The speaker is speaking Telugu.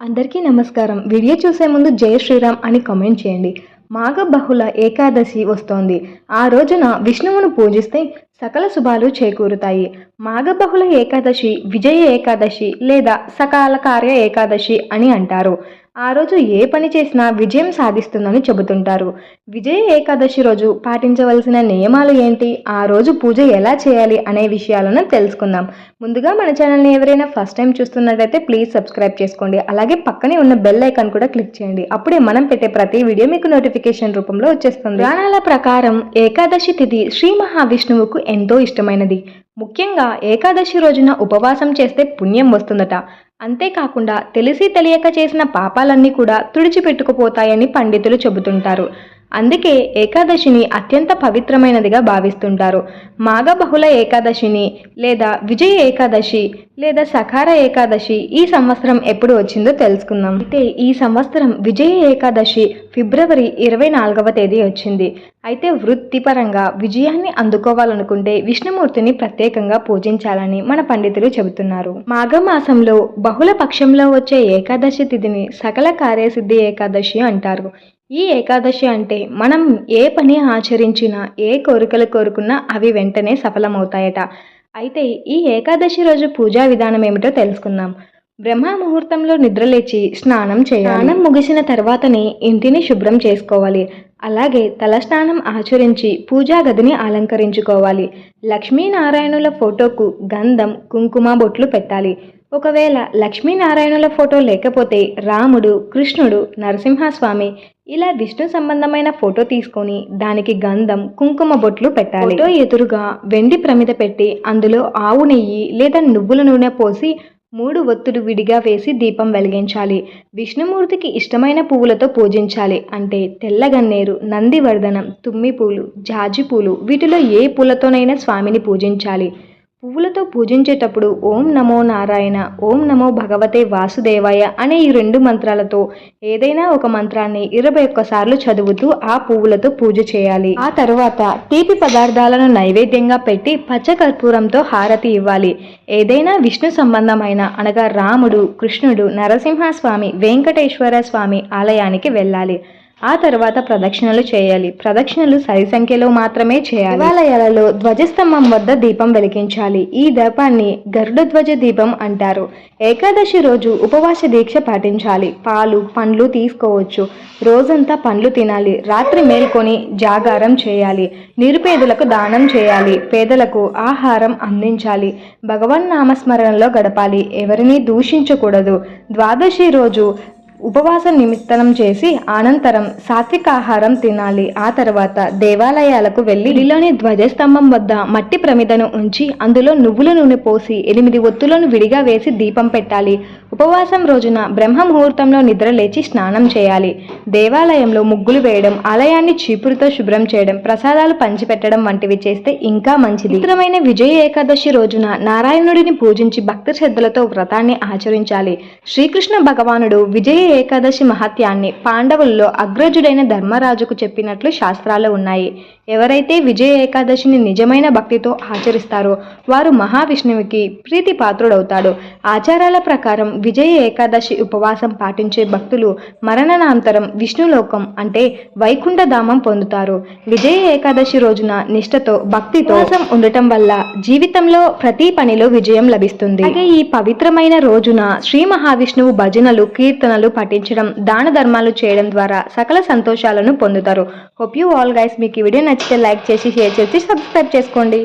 అందరికీ నమస్కారం. వీడియో చూసే ముందు జై శ్రీరామ్ అని కామెంట్ చేయండి. మాఘ బహుళ ఏకాదశి వస్తోంది. ఆ రోజున విష్ణువును పూజిస్తే సకల శుభాలు చేకూరుతాయి. మాఘబహుళ ఏకాదశి విజయ ఏకాదశి లేదా సకాల కార్య ఏకాదశి అని అంటారు. ఆ రోజు ఏ పని చేసినా విజయం సాధిస్తుందని చెబుతుంటారు. విజయ ఏకాదశి రోజు పాటించవలసిన నియమాలు ఏంటి? ఆ రోజు పూజ ఎలా చేయాలి అనే విషయాలను తెలుసుకుందాం. ముందుగా మన ఛానల్ని ఎవరైనా ఫస్ట్ టైం చూస్తున్నట్టయితే ప్లీజ్ సబ్స్క్రైబ్ చేసుకోండి. అలాగే పక్కనే ఉన్న బెల్ ఐకాన్ కూడా క్లిక్ చేయండి. అప్పుడే మనం పెట్టే ప్రతి వీడియో మీకు నోటిఫికేషన్ రూపంలో వచ్చేస్తుంది. పురాణాల ప్రకారం ఏకాదశి తిథి శ్రీ మహావిష్ణువుకు ఎంతో ఇష్టమైనది. ముఖ్యంగా ఏకాదశి రోజున ఉపవాసం చేస్తే పుణ్యం వస్తుందట. అంతేకాకుండా తెలిసి తెలియక చేసిన పాపాలన్నీ కూడా తుడిచిపెట్టుకుపోతాయని పండితులు చెబుతుంటారు. అందుకే ఏకాదశిని అత్యంత పవిత్రమైనదిగా భావిస్తుంటారు. మాఘ బహుళ ఏకాదశిని లేదా విజయ ఏకాదశి లేదా సకార ఏకాదశి ఈ సంవత్సరం ఎప్పుడు వచ్చిందో తెలుసుకుందాం. అయితే ఈ సంవత్సరం విజయ ఏకాదశి ఫిబ్రవరి ఇరవై నాలుగవ తేదీ వచ్చింది. అయితే వృత్తిపరంగా విజయాన్ని అందుకోవాలనుకుంటే విష్ణుమూర్తిని ప్రత్యేకంగా పూజించాలని మన పండితులు చెబుతున్నారు. మాఘమాసంలో బహుళ పక్షంలో వచ్చే ఏకాదశి తిథిని సకల కార్యసిద్ధి ఏకాదశి అంటారు. ఈ ఏకాదశి అంటే మనం ఏ పని ఆచరించినా ఏ కోరికలు కోరుకున్నా అవి వెంటనే సఫలమవుతాయట. అయితే ఈ ఏకాదశి రోజు పూజా విధానం ఏమిటో తెలుసుకుందాం. బ్రహ్మ ముహూర్తంలో నిద్రలేచి స్నానం చేయాలి. స్నానం ముగిసిన తర్వాతనే ఇంటిని శుభ్రం చేసుకోవాలి. అలాగే తలస్నానం ఆచరించి పూజా గదిని అలంకరించుకోవాలి. లక్ష్మీనారాయణుల ఫోటోకు గంధం కుంకుమ బొట్లు పెట్టాలి. ఒకవేళ లక్ష్మీనారాయణుల ఫోటో లేకపోతే రాముడు కృష్ణుడు నరసింహస్వామి ఇలా విష్ణు సంబంధమైన ఫోటో తీసుకొని దానికి గంధం కుంకుమ బొట్లు పెట్టాలి. ఫోటో ఎదురుగా వెండి ప్రమిద పెట్టి అందులో ఆవు నెయ్యి లేదా నువ్వుల నూనె పోసి మూడు ఒత్తులు విడిగా వేసి దీపం వెలిగించాలి. విష్ణుమూర్తికి ఇష్టమైన పువ్వులతో పూజించాలి. అంటే తెల్లగన్నేరు నందివర్ధనం తుమ్మి పూలు జాజి పూలు వీటిలో ఏ పూలతోనైనా స్వామిని పూజించాలి. పువ్వులతో పూజించేటప్పుడు ఓం నమో నారాయణ ఓం నమో భగవతే వాసుదేవాయ అనే ఈ రెండు మంత్రాలతో ఏదైనా ఒక మంత్రాన్ని ఇరవై ఒక్కసార్లు చదువుతూ ఆ పువ్వులతో పూజ చేయాలి. ఆ తరువాత తీపి పదార్థాలను నైవేద్యంగా పెట్టి పచ్చకర్పూరంతో హారతి ఇవ్వాలి. ఏదైనా విష్ణు సంబంధమైన అనగా రాముడు కృష్ణుడు నరసింహస్వామి వెంకటేశ్వర స్వామి ఆలయానికి వెళ్ళాలి. ఆ తర్వాత ప్రదక్షిణలు చేయాలి. ప్రదక్షిణలు సరి సంఖ్యలో మాత్రమే చేయాలి. దేవాలయాలలో ధ్వజస్తంభం వద్ద దీపం వెలిగించాలి. ఈ దీపాన్ని గరుడ ధ్వజ దీపం అంటారు. ఏకాదశి రోజు ఉపవాస దీక్ష పాటించాలి. పాలు పండ్లు తీసుకోవచ్చు. రోజంతా పండ్లు తినాలి. రాత్రి మేల్కొని జాగారం చేయాలి. నిరుపేదలకు దానం చేయాలి. పేదలకు ఆహారం అందించాలి. భగవన్ నామస్మరణలో గడపాలి. ఎవరిని దూషించకూడదు. ద్వాదశి రోజు ఉపవాసం నిమిత్తనం చేసి అనంతరం సాత్విక ఆహారం తినాలి. ఆ తర్వాత దేవాలయాలకు వెళ్ళి ఇల్లులోని ధ్వజస్తంభం వద్ద మట్టి ప్రమిదను ఉంచి అందులో నువ్వుల నూనె పోసి ఎనిమిది ఒత్తులను విడిగా వేసి దీపం పెట్టాలి. ఉపవాసం రోజున బ్రహ్మ ముహూర్తంలో నిద్ర లేచి స్నానం చేయాలి. దేవాలయంలో ముగ్గులు వేయడం ఆలయాన్ని చీపురుతో శుభ్రం చేయడం ప్రసాదాలు పంచిపెట్టడం వంటివి చేస్తే ఇంకా మంచిది. పవిత్రమైన విజయ ఏకాదశి రోజున నారాయణుడిని పూజించి భక్తి శ్రద్ధలతో వ్రతాన్ని ఆచరించాలి. శ్రీకృష్ణ భగవానుడు విజయ ఏకాదశి మహత్యాన్ని పాండవుల్లో అగ్రజుడైన ధర్మరాజుకు చెప్పినట్లు శాస్త్రాలు ఉన్నాయి. ఎవరైతే విజయ ఏకాదశిని నిజమైన భక్తితో ఆచరిస్తారో వారు మహావిష్ణువుకి ప్రీతి పాత్రుడవుతాడు ఆచారాల ప్రకారం విజయ ఏకాదశి ఉపవాసం పాటించే భక్తులు మరణానంతరం విష్ణులోకం అంటే వైకుంఠధామం పొందుతారు. విజయ ఏకాదశి రోజున నిష్ఠతో భక్తితో ఉండటం వల్ల జీవితంలో ప్రతి పనిలో విజయం లభిస్తుంది. అలాగే ఈ పవిత్రమైన రోజున శ్రీ మహావిష్ణువు భజనలు కీర్తనలు పఠించడం దాన ధర్మాలు చేయడం ద్వారా సకల సంతోషాలను పొందుతారు. హోప్ యూ ఆల్ గైస్ మీకు ఈ వీడియో నచ్చితే లైక్ చేసి షేర్ చేసి సబ్స్క్రైబ్ చేసుకోండి.